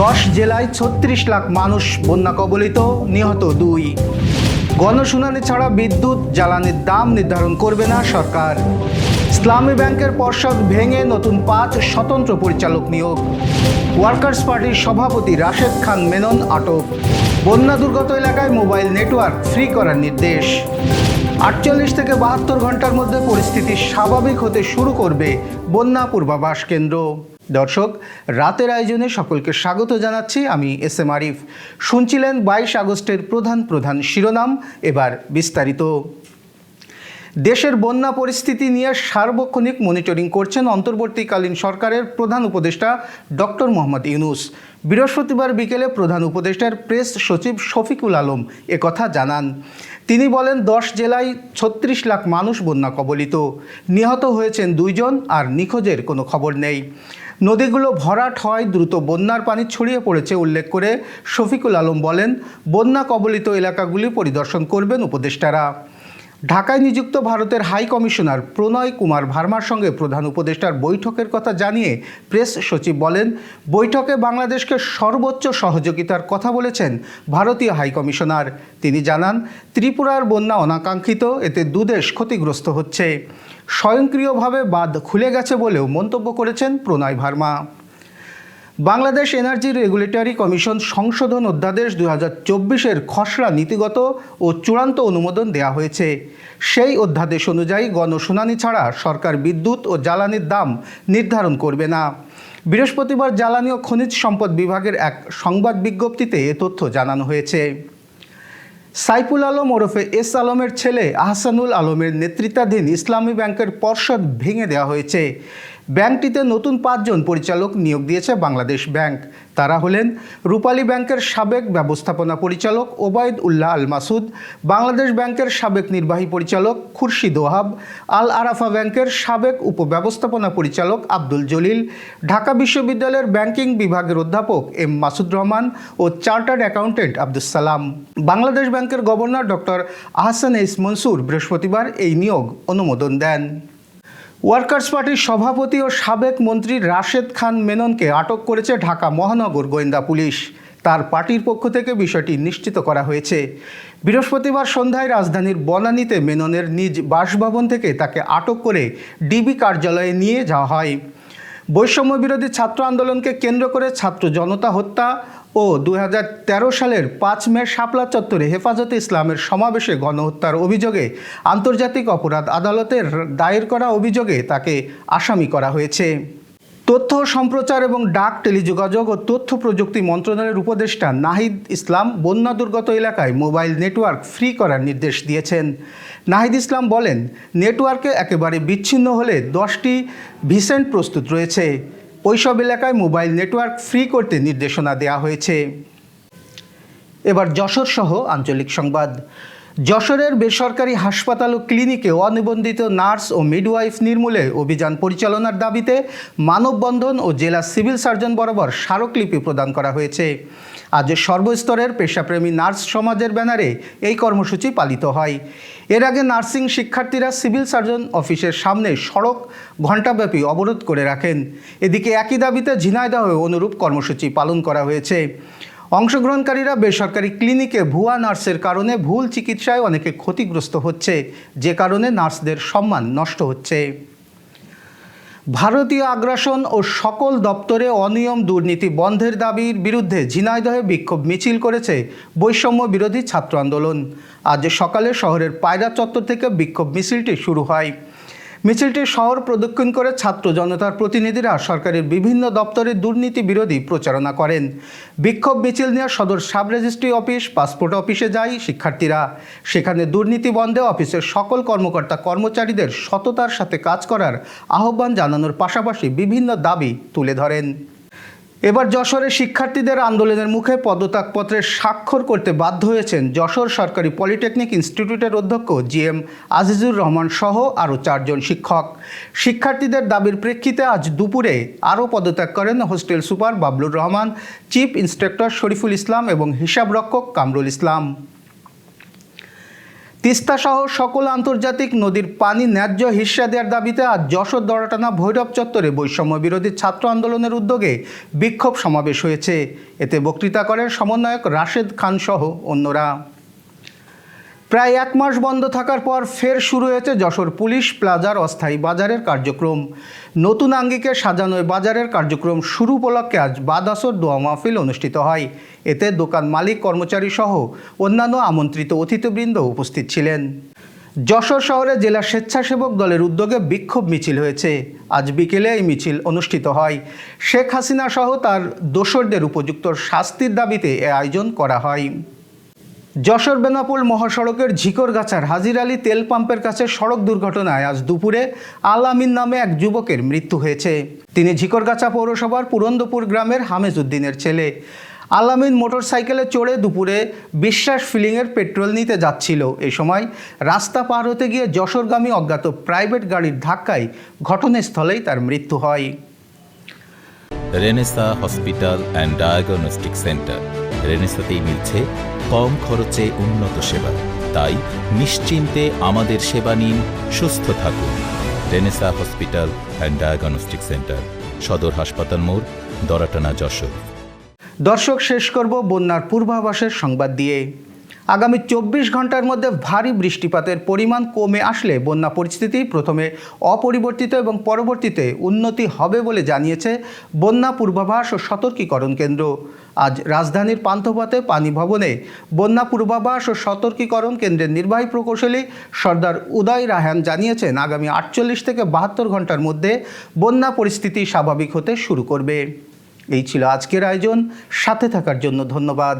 দশ জেলায় ছত্রিশ লাখ মানুষ বন্যা কবলিত, নিহত দুই। গণশুনানি ছাড়া বিদ্যুৎ, জ্বালানির দাম নির্ধারণ করবে না সরকার। ইসলামী ব্যাংকের পর্ষদ ভেঙে নতুন পাঁচ স্বতন্ত্র পরিচালক নিয়োগ। ওয়ার্কার্স পার্টির সভাপতি রাশেদ খান মেনন আটক। বন্যা দুর্গত এলাকায় মোবাইল নেটওয়ার্ক ফ্রি করার নির্দেশ। আটচল্লিশ থেকে বাহাত্তর ঘণ্টার মধ্যে পরিস্থিতি স্বাভাবিক হতে শুরু করবে বন্যা পূর্বাভাস কেন্দ্র। দর্শক, রাতের আয়োজনে সকলকে স্বাগত জানাচ্ছি আমি এস এম আরিফ। শুনছিলেন বাইশ আগস্টের প্রধান প্রধান শিরোনাম, এবার বিস্তারিত। দেশের বন্যা পরিস্থিতি নিয়ে সার্বক্ষণিক মনিটরিং করছেন অন্তর্বর্তীকালীন সরকারের প্রধান উপদেষ্টা ডক্টর মোহাম্মদ ইউনুস। বৃহস্পতিবার বিকেলে প্রধান উপদেষ্টার প্রেস সচিব শফিকুল আলম একথা জানান। তিনি বলেন, দশ জেলায় ছত্রিশ লাখ মানুষ বন্যা কবলিত। নিহত হয়েছেন দুইজন আর নিখোঁজের কোনো খবর নেই। নদীগুলো ভরাট হয়, দ্রুত বন্যার পানি ছড়িয়ে পড়েছে, উল্লেখ করে শফিকুল আলম বলেন, বন্যা কবলিত এলাকাগুলি পরিদর্শন করবেন উপদেষ্টারা। ঢাকায় নিযুক্ত ভারতের হাই কমিশনার প্রণয় কুমার ভার্মার সঙ্গে প্রধান উপদেষ্টার বৈঠকের কথা জানিয়ে প্রেস সচিব বলেন, বৈঠকে বাংলাদেশকে সর্বোচ্চ সহযোগিতার কথা বলেছেন ভারতীয় হাই কমিশনার। তিনি জানান, ত্রিপুরার বন্যা অনাকাঙ্ক্ষিত, এতে দুদেশ ক্ষতিগ্রস্ত হচ্ছে। স্বয়ংক্রিয়ভাবে বাঁধ খুলে গেছে বলেও মন্তব্য করেছেন Pranay Varma. Bangladesh energy regulatory commission সংশোধন অধ্যাদেশ দু হাজার চব্বিশের খসড়া নীতিগত ও চূড়ান্ত অনুমোদন দেওয়া হয়েছে। সেই অধ্যাদেশ অনুযায়ী গণশুনানি ছাড়া সরকার বিদ্যুৎ ও জ্বালানির দাম নির্ধারণ করবে না। বৃহস্পতিবার জ্বালানি ও খনিজ সম্পদ বিভাগের এক সংবাদ বিজ্ঞপ্তিতে এ তথ্য জানানো হয়েছে। সাইফুল আলম ওরফে এস আলমের ছেলে আহসানুল আলমের নেতৃত্বাধীন ইসলামী ব্যাংকের পর্ষদ ভেঙে দেওয়া হয়েছে। ব্যাংকটিতে নতুন পাঁচজন পরিচালক নিয়োগ দিয়েছে বাংলাদেশ ব্যাংক। তারা হলেন রূপালী ব্যাংকের সাবেক ব্যবস্থাপনা পরিচালক ওবায়দ উল্লাহ আল মাসুদ বাংলাদেশ ব্যাংকের সাবেক নির্বাহী পরিচালক খুরশিদ ওহাব আল আরাফা ব্যাংকের সাবেক উপব্যবস্থাপনা পরিচালক আব্দুল জলিল, ঢাকা বিশ্ববিদ্যালয়ের ব্যাংকিং বিভাগের অধ্যাপক এম মাসুদ রহমান ও চার্টার্ড অ্যাকাউন্টেন্ট আব্দুল সালাম। বাংলাদেশ ব্যাংকের governor doctor Ahsan S Mansur বৃহস্পতিবার এই নিয়োগ অনুমোদন দেন। ওয়ার্কার্স পার্টির সভাপতি ও সাবেক মন্ত্রী রাশেদ খান মেননকে আটক করেছে ঢাকা মহানগর গোয়েন্দা পুলিশ। তার পার্টির পক্ষ থেকে বিষয়টি নিশ্চিত করা হয়েছে। বৃহস্পতিবার সন্ধ্যায় রাজধানীর বনানীতে মেননের নিজ বাসভবন থেকে তাকে আটক করে ডিবি কার্যালয়ে নিয়ে যাওয়া হয়। বৈষম্য বিরোধী ছাত্র আন্দোলনকে কেন্দ্র করে ছাত্র জনতা হত্যা ও দু হাজার তেরো সালের পাঁচ মে শাপলা চত্বরে হেফাজতে ইসলামের সমাবেশে গণহত্যার অভিযোগে আন্তর্জাতিক অপরাধ আদালতের দায়ের করা অভিযোগে তাকে আসামি করা হয়েছে। তথ্য সম্প্রচার এবং ডাক টেলিযোগাযোগ ও তথ্য প্রযুক্তি মন্ত্রণালয়ের উপদেষ্টা নাহিদ ইসলাম বন্যা দুর্গত এলাকায় মোবাইল নেটওয়ার্ক ফ্রি করার নির্দেশ দিয়েছেন। নাহিদ ইসলাম বলেন, নেটওয়ার্কে একেবারে বিচ্ছিন্ন হলে দশটি ভিসেন্ট প্রস্তুত রয়েছে। ওইসব এলাকায় মোবাইল নেটওয়ার্ক ফ্রি করতে নির্দেশনা দেওয়া হয়েছে। এবার যশোর সহ আঞ্চলিক সংবাদ। যশোরের বেসরকারি হাসপাতাল ও ক্লিনিকে অনিবন্ধিত নার্স ও মিডওয়াইফ নির্মূলে অভিযান পরিচালনার দাবিতে মানববন্ধন ও জেলা সিভিল সার্জন বরাবর স্মারকলিপি প্রদান করা হয়েছে। আজ সর্বস্তরের পেশাপ্রেমী নার্স সমাজের ব্যানারে এই কর্মসূচি পালিত হয়। এর আগে নার্সিং শিক্ষার্থীরা সিভিল সার্জন অফিসের সামনে সড়ক ঘণ্টাব্যাপী অবরোধ করে রাখেন। এদিকে একই দাবিতে ঝিনাইদহে অনুরূপ কর্মসূচি পালন করা হয়েছে। অংশগ্রহণকারীরা বেসরকারি ক্লিনিকে ভুয়া নার্সের কারণে ভুল চিকিৎসায় অনেকে ক্ষতিগ্রস্ত হচ্ছে। যে কারণে নার্সদের সম্মান নষ্ট হচ্ছে। ভারতীয় আগ্রাসন ও সকল দপ্তরে অনিয়ম দুর্নীতি বন্ধের দাবির বিরুদ্ধে ঝিনাইদহে বিক্ষোভ মিছিল করেছে বৈষম্য বিরোধী ছাত্র আন্দোলন। আজ সকালে শহরের পায়রা চত্বর থেকে বিক্ষোভ মিছিলটি শুরু হয়। মিছিলটি শহর প্রদক্ষিণ করে ছাত্র জনতার প্রতিনিধিরা সরকারের বিভিন্ন দপ্তরে দুর্নীতি বিরোধী প্রচারণা করেন। বিক্ষোভ মিছিল নিয়ে সদর সাব রেজিস্ট্রি অফিস, পাসপোর্ট অফিসে যায় শিক্ষার্থীরা। সেখানে দুর্নীতি বন্ধে অফিসের সকল কর্মকর্তা কর্মচারীদের সততার সাথে কাজ করার আহ্বান জানানোর পাশাপাশি বিভিন্ন দাবি তুলে ধরেন। এবার যশোরে শিক্ষার্থীদের আন্দোলনের মুখে পদত্যাগপত্রে স্বাক্ষর করতে বাধ্য হয়েছেন যশোর সরকারি পলিটেকনিক ইনস্টিটিউটের অধ্যক্ষ জি এম আজিজুর রহমান সহ আরও চারজন শিক্ষক। শিক্ষার্থীদের দাবির প্রেক্ষিতে আজ দুপুরে আরও পদত্যাগ করেন হোস্টেল সুপার বাবলুর রহমান, চিফ ইন্সপেক্টর শরীফুল ইসলাম এবং হিসাবরক্ষক কামরুল ইসলাম। তিস্তা সহ সকল আন্তর্জাতিক নদীর পানি ন্যায্য হিস্যা দেওয়ার দাবিতে আজ যশোর দড়াটানা ভৈরব চত্বরে বৈষম্য বিরোধী ছাত্র আন্দোলনের উদ্যোগে বিক্ষোভ সমাবেশ হয়েছে। এতে বক্তৃতা করেন সমন্বয়ক রাশেদ খান সহ অন্যরা। প্রায় এক মাস বন্ধ থাকার পর ফের শুরু হয়েছে যশোর পুলিশ প্লাজার অস্থায়ী বাজারের কার্যক্রম। নতুন আঙ্গিকে সাজানো বাজারের কার্যক্রম শুরু উপলক্ষে আজ বাদাসর দোয়া মাহফিল অনুষ্ঠিত হয়। এতে দোকান মালিক, কর্মচারী সহ অন্যান্য আমন্ত্রিত অতিথিবৃন্দ উপস্থিত ছিলেন। যশোর শহরে জেলা স্বেচ্ছাসেবক দলের উদ্যোগে বিক্ষোভ মিছিল হয়েছে। আজ বিকেলে এই মিছিল অনুষ্ঠিত হয়। শেখ হাসিনা সহ তার দোসরদের উপযুক্ত শাস্তির দাবিতে এ আয়োজন করা হয়। যশোর বেনাপুল মহাসড়কের ঝিকরগাছার হাজির আলী তেল পাম্পের কাছে সড়ক দুর্ঘটনায় আজ দুপুরে আলামিন নামে এক যুবকের মৃত্যু হয়েছে। তিনি ঝিকরগাছা পৌরসভার পুরন্দপুর গ্রামের হামেজ উদ্দিনের ছেলে। আলামিন মোটরসাইকেলে চড়ে দুপুরে বিশ্বাস ফিলিংয়ের পেট্রোল নিতে যাচ্ছিল। এ সময় রাস্তা পার হতে গিয়ে যশোরগামী অজ্ঞাত প্রাইভেট গাড়ির ধাক্কায় ঘটনাস্থলেই তার মৃত্যু হয়। Renesa hospital and diagnostic centre. রেনেসাতেই মিলছে কম খরচে উন্নত সেবা। তাই নিশ্চিন্তে আমাদের সেবা নিন, সুস্থ থাকুন। Renesa hospital and diagnostic centre সদর হাসপাতাল মোড়, দরাটানা যশোর। দর্শক, শেষ করব বন্যার পূর্বাভাসের সংবাদ দিয়ে। আগামী চব্বিশ ঘণ্টার মধ্যে ভারী বৃষ্টিপাতের পরিমাণ কমে আসলে বন্যা পরিস্থিতি প্রথমে অপরিবর্তিত এবং পরবর্তীতে উন্নতি হবে বলে জানিয়েছে বন্যা পূর্বাভাস ও সতর্কীকরণ কেন্দ্র। আজ রাজধানীর পান্থপথে পানি ভবনে বন্যা পূর্বাভাস ও সতর্কীকরণ কেন্দ্রের নির্বাহী প্রকৌশলী সর্দার উদয় রাহান জানিয়েছেন, আগামী আটচল্লিশ থেকে বাহাত্তর ঘণ্টার মধ্যে বন্যা পরিস্থিতি স্বাভাবিক হতে শুরু করবে। এই ছিল আজকের আয়োজন। সাথে থাকার জন্য ধন্যবাদ।